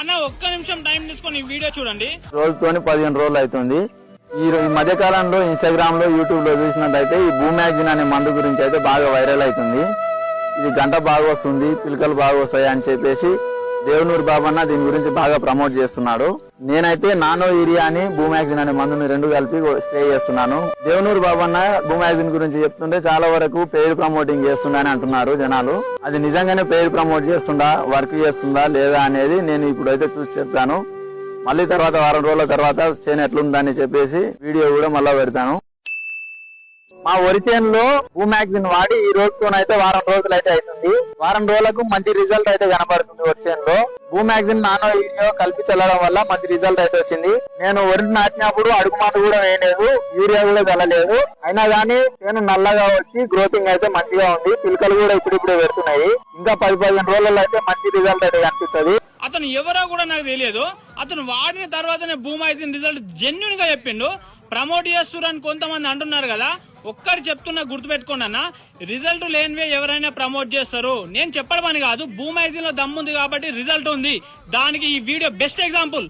అన్న ఒక్క నిమిషం టైం తీసుకొని వీడియో చూడండి. రోజుతోని పదిహేను రోజులు అవుతుంది. ఈ ఈ మధ్య కాలంలో ఇన్స్టాగ్రామ్లో యూట్యూబ్లో చూసినట్టయితే ఈ భూమ్యాగ్జిన్ అనే మందు గురించి అయితే బాగా వైరల్ అవుతుంది. ఇది గంట బాగా వస్తుంది పిలకలు బాగా వస్తాయి అని చెప్పేసి దేవనూరు బాబన్న దీని గురించి బాగా ప్రమోట్ చేస్తున్నాడు. నేనైతే నానో ఏరియా అని భూమ్యాగ్జిన్ అనే మందుని రెండు కలిపి స్ప్రే చేస్తున్నాను. దేవనూరు బాబన్న భూమ్యాగ్జిన్ గురించి చెప్తుంటే చాలా వరకు పెయిడ్ ప్రమోటింగ్ చేస్తుందని అంటున్నారు జనాలు. అది నిజంగానే పేరు ప్రమోట్ చేస్తుందా వర్క్ చేస్తుందా లేదా అనేది నేను ఇప్పుడు అయితే చూసి చెప్తాను. మళ్ళీ తర్వాత వారం రోజుల తర్వాత చేను ఎట్లుందని చెప్పేసి వీడియో కూడా మళ్ళీ పెడతాను. మా వరి చేనులో భూ మ్యాగ్జిన్ వాడి ఈ రోజుతోనైతే వారం రోజులు అయితే అవుతుంది వారం రోజులకు మంచి రిజల్ట్ అయితే కనబడుతుంది వరి చేనులో భూ మ్యాగ్జిన్ నానో యూరియా కలిపి చల్లడం వల్ల మంచి రిజల్ట్ అయితే వచ్చింది. నేను వరి నాటినప్పుడు అడుగు మందు కూడా వేయలేదు యూరియా కూడా చల్లలేదు అయినా కానీ నేను నల్లగా వచ్చి గ్రోతింగ్ అయితే మంచిగా ఉంది. పిలకలు కూడా ఇప్పుడిప్పుడే పెడుతున్నాయి. ఇంకా పది పదిహేను రోజుల్లో అయితే మంచి రిజల్ట్ అయితే కనిపిస్తుంది. అతను ఎవరో కూడా నాకు తెలియదు. అతను వాడిన తర్వాతనే భూమి అయితే రిజల్ట్ జెన్యున్గా చెప్పిండు. ప్రమోట్ చేస్తురని కొంతమంది అంటున్నారు కదా. ఒక్కటి చెప్తున్నా గుర్తుపెట్టుకోండి అన్న. రిజల్ట్ లేనివే ఎవరైనా ప్రమోట్ చేస్తారు. నేను చెప్పడం అని కాదు భూమి లో దమ్ముంది కాబట్టి రిజల్ట్ ఉంది. దానికి ఈ వీడియో బెస్ట్ ఎగ్జాంపుల్.